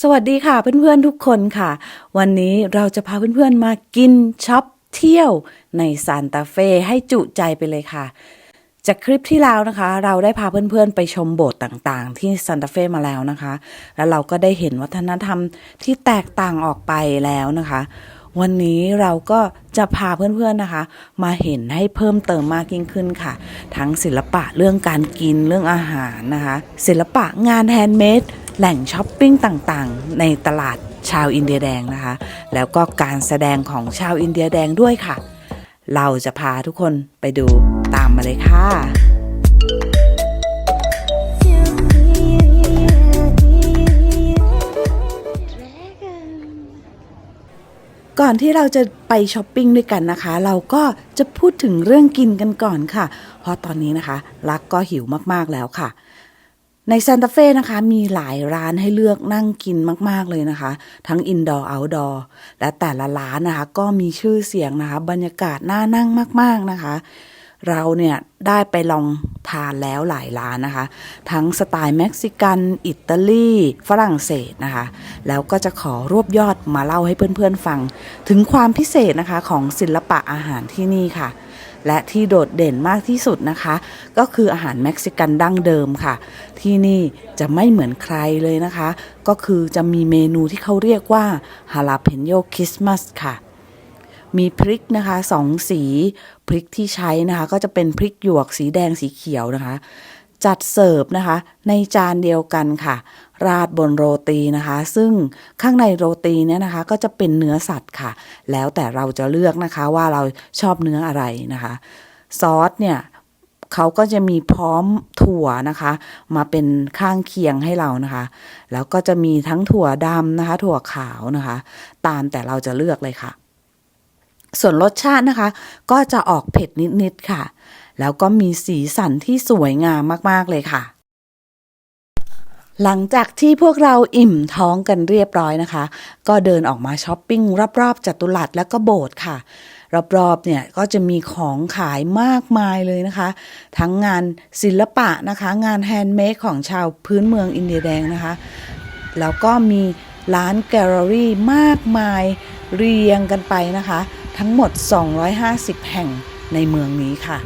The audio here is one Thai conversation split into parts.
สวัสดีค่ะเพื่อนๆทุกคนค่ะ วันนี้เราจะพาเพื่อนๆมากินช็อปเที่ยวในซานตาเฟให้จุใจไปเลยค่ะ จากคลิปที่แล้วนะคะ เราได้พาเพื่อนๆไปชมโบสถ์ต่างๆ ที่ซานตาเฟมาแล้วนะคะ แล้วเราก็ได้เห็นวัฒนธรรมที่แตกต่างออกไปแล้วนะคะ วันนี้เราก็จะพาเพื่อนๆนะคะ มาเห็นให้เพิ่มเติมมากยิ่งขึ้นค่ะ ทั้งศิลปะเรื่องการกินเรื่องอาหารนะคะ ศิลปะงานแฮนด์เมดแหล่งช้อปปิ้งต่างๆ ในตลาดชาวอินเดียแดงนะคะ แล้วก็การแสดงของชาวอินเดียแดงด้วยค่ะ เราจะพาทุกคนไปดูตามมาเลยค่ะ ก่อนที่เราจะไปช้อปปิ้งด้วยกันนะคะ เราก็จะพูดถึงเรื่องกินกันก่อนค่ะ เพราะตอนนี้นะคะ รักก็หิวมากๆแล้วค่ะ ในซานตาเฟ่นะคะ มีหลายร้านให้เลือกนั่งกินมาก ๆ เลยนะคะ ทั้งอินดอร์เอาท์ดอร์และแต่ละร้านนะคะ ก็มีชื่อเสียงนะคะ บรรยากาศน่านั่งมาก ๆนะคะ เราเนี่ยได้ไปลองทานแล้วหลายร้านนะคะ ทั้งสไตล์เม็กซิกัน อิตาลี ฝรั่งเศสนะคะ แล้วก็จะขอรวบยอดมาเล่าให้เพื่อนๆฟัง ถึงความพิเศษนะคะของศิลปะอาหารที่นี่ค่ะ และที่โดดเด่นมากที่สุดนะคะ ก็คืออาหารเม็กซิกันดั้งเดิมค่ะ ที่นี่จะไม่เหมือนใครเลยนะคะ ก็คือจะมีเมนูที่เขาเรียกว่าฮาลาเพนโยคริสต์มาสค่ะ มีพริกนะคะสองสีพริกที่ใช้นะคะก็จะเป็นพริกหยวกสีแดงสีเขียวนะคะ จัดเสิร์ฟนะคะ ในจานเดียวกันค่ะ ราดบนโรตีนะคะ ซึ่งข้างในโรตีเนี่ยนะคะ ก็จะเป็นเนื้อสัตว์ค่ะ แล้วแต่เราจะเลือกนะคะว่าเราชอบเนื้ออะไรนะคะ ซอสเนี่ยเขาก็จะมีพร้อมถั่วนะคะ มาเป็นข้างเคียงให้เรานะคะ แล้วก็จะมีทั้งถั่วดำนะคะ ถั่วขาวนะคะ ตามแต่เราจะเลือกเลยค่ะ ส่วนรสชาตินะคะ ก็จะออกเผ็ดนิด ๆ ค่ะ แล้วก็มีสีสันที่สวยงามมาก ๆ เลยค่ะ หลังจากที่พวกเราอิ่มท้องกันเรียบร้อยนะคะ ก็เดินออกมาช้อปปิ้งรอบ ๆจัตุรัสและก็โบสถ์ค่ะ รอบ ๆ เนี่ยก็จะมีของขายมากมายเลยนะคะ ทั้งงานศิลปะนะคะ งานแฮนด์เมดของชาวพื้นเมืองอินเดียแดงนะคะ แล้วก็มีร้านแกลเลอรี่มากมายเรียงกันไปนะคะ ทั้งหมด 250 แห่งในเมืองนี้ค่ะ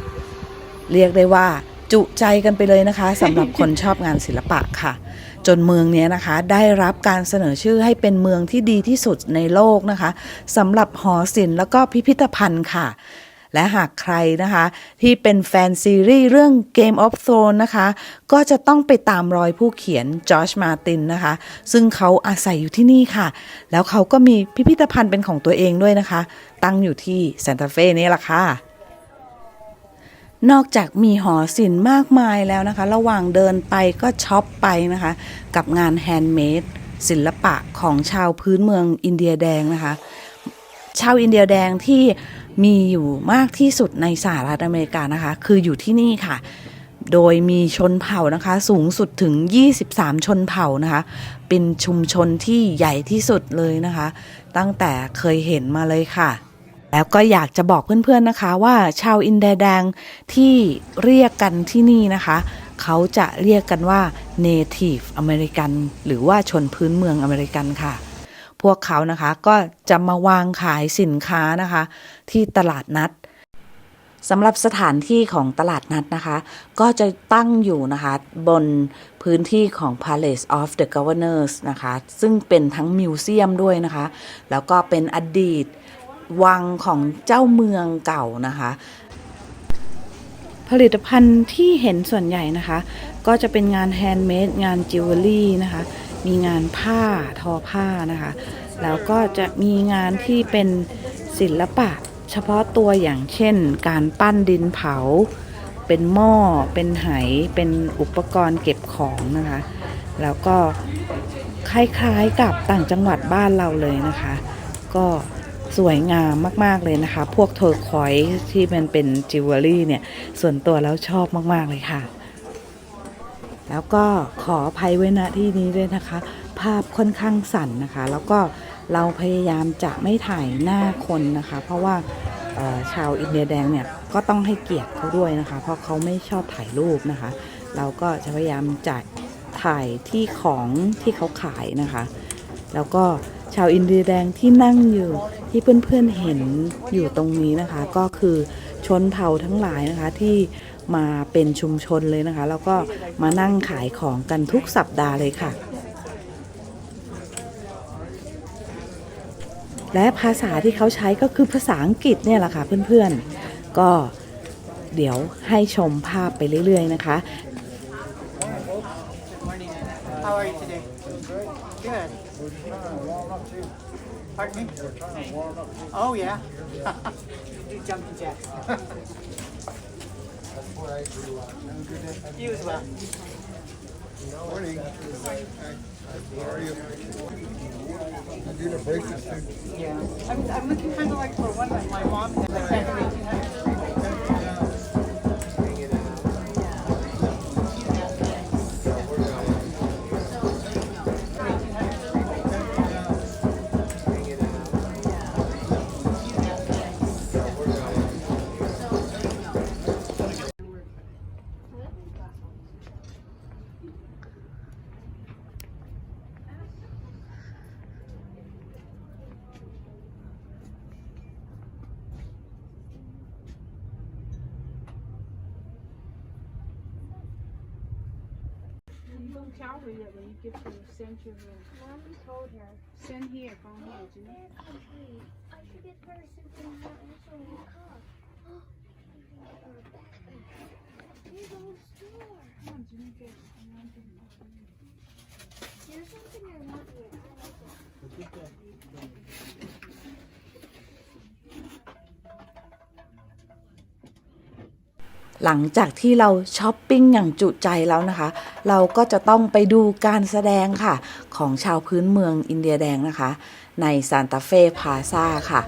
เรียกได้ว่าจุใจกันไปเลยนะคะสำหรับคนชอบงานศิลปะค่ะ จนเมืองเนี้ยนะคะ ได้รับการเสนอชื่อให้เป็นเมืองที่ดีที่สุดในโลกนะคะสำหรับหอศิลป์แล้วก็พิพิธภัณฑ์ค่ะ และหากใครนะคะ ที่เป็นแฟนซีรีส์เรื่อง Game of Thrones นะคะ ก็จะต้องไปตามรอยผู้เขียนจอร์จมาตินนะคะ ซึ่งเขาอาศัยอยู่ที่นี่ค่ะ แล้วเขาก็มีพิพิธภัณฑ์เป็นของตัวเองด้วยนะคะ ตั้งอยู่ที่ซานตาเฟ่นี่แหละค่ะนอกจากมีหอศิลป์มากมายแล้วนะคะ ระหว่างเดินไปก็ช็อปไปนะคะ กับงานแฮนด์เมดศิลปะของชาวพื้นเมืองอินเดียแดงนะคะ ชาวอินเดียแดงที่ มีอยู่มากที่สุดในสหรัฐอเมริกานะคะ คืออยู่ที่นี่ค่ะ โดยมีชนเผ่านะคะ สูงสุดถึง 23 ชนเผ่านะคะ เป็นชุมชนที่ใหญ่ที่สุดเลยนะคะ ตั้งแต่เคยเห็นมาเลยค่ะแล้วก็อยากจะบอกเพื่อนๆนะคะว่าชาวอินเดียแดงที่เรียกกันที่นี่นะคะ เขาจะเรียกกันว่า Native American หรือว่าชนพื้นเมืองอเมริกันค่ะ พวกเขานะคะก็จะมาวางขายสินค้านะคะ ที่ตลาดนัดสำหรับสถานที่ของตลาดนัดนะคะ ก็จะตั้งอยู่นะคะ บนพื้นที่ของ Palace of the Governors นะคะ ซึ่งเป็นทั้งมิวเซียมด้วยนะคะ แล้วก็เป็นอดีตวังของเจ้าเมืองเก่านะคะ ผลิตภัณฑ์ที่เห็นส่วนใหญ่นะคะ ก็จะเป็นงานแฮนด์เมดงานจิวเวลรี่นะคะ มีงานผ้าทอผ้านะคะ แล้วก็จะมีงานที่เป็นศิลปะ เฉพาะตัวอย่างเช่น การปั้นดินเผา เป็นหม้อ เป็นไหเป็นอุปกรณ์เก็บของนะคะ แล้วก็คล้ายๆกับต่างจังหวัดบ้านเราเลยนะคะ ก็สวยงามมาก ๆ เลยนะคะ พวกเทอร์คอยที่มันเป็นจิวเวลรี่เนี่ย ส่วนตัวแล้วชอบมาก ๆ เลยค่ะ แล้วก็ขออภัยไว้ณที่นี้ด้วยนะคะ ภาพค่อนข้างสั่นนะคะ แล้วก็เราพยายามจะไม่ถ่ายหน้าคนนะคะ เพราะว่าชาวอินเดียแดงเนี่ยก็ต้องให้เกียรติเขาด้วยนะคะ เพราะเขาไม่ชอบถ่ายรูปนะคะ เราก็จะพยายามจะถ่ายที่ของที่เขาขายนะคะ แล้วก็ชาวอินเดียแดงที่นั่งอยู่ที่เพื่อนๆเห็นอยู่ตรงนี้นะคะ ก็คือชนเผ่าทั้งหลายนะคะที่ มาเป็นชุมชนเลยนะคะ แล้วก็มานั่งขายของกันทุกสัปดาห์เลยค่ะ และภาษาที่เขาใช้ก็คือภาษาอังกฤษเนี่ยแหละค่ะเพื่อนๆ ก็เดี๋ยวให้ชมภาพไปเรื่อยๆนะคะ How are you today? Good. Pardon me? Oh, yeah. Do jumping jacks. You as well. Morning. How are you? I'm doing a braces. Yeah. I'm, I'm looking kind of like for one that my mom had like back in 1800s. You don't tell her yet when you get to send your uh, room. Mommy told her. Send here, go here, Jimmy. I should get her something that the. Here's a whole store. Come on, Jimmy, get thing. Something I want here. หลังจากที่เราช้อปปิ้งอย่างจุใจแล้วนะคะ เราก็จะต้องไปดูการแสดงค่ะ ของชาวพื้นเมืองอินเดียแดงนะคะ ในซานตาเฟ่พาซาค่ะ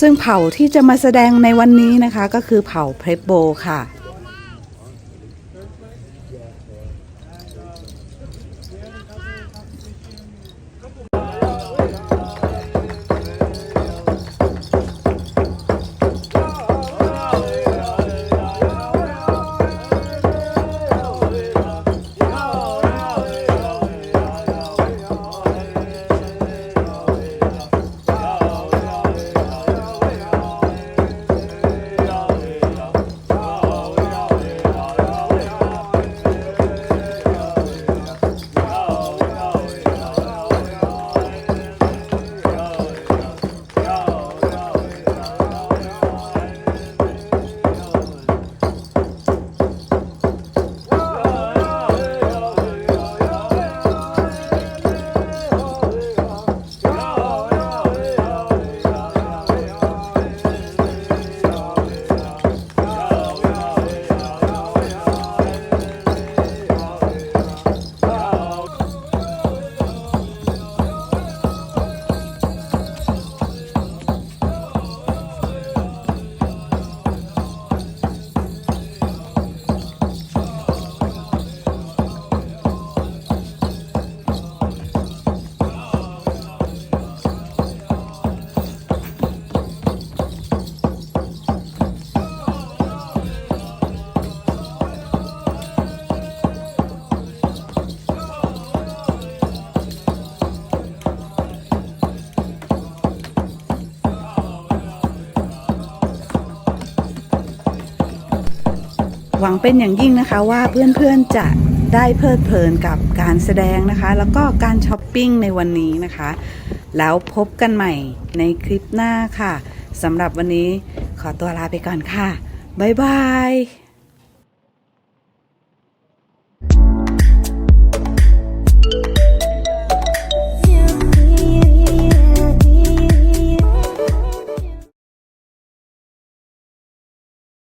ซึ่งเผ่าที่จะมาแสดงในวันนี้นะคะ ก็คือเผ่าเพรโบค่ะ หวังเป็นอย่างยิ่งนะคะว่าเพื่อนๆจะได้เพลิดเพลินกับการแสดงนะคะ แล้วก็การช้อปปิ้งในวันนี้นะคะ แล้วพบกันใหม่ในคลิปหน้าค่ะสำหรับวันนี้ขอตัวลาไปก่อนค่ะ บ๊ายบาย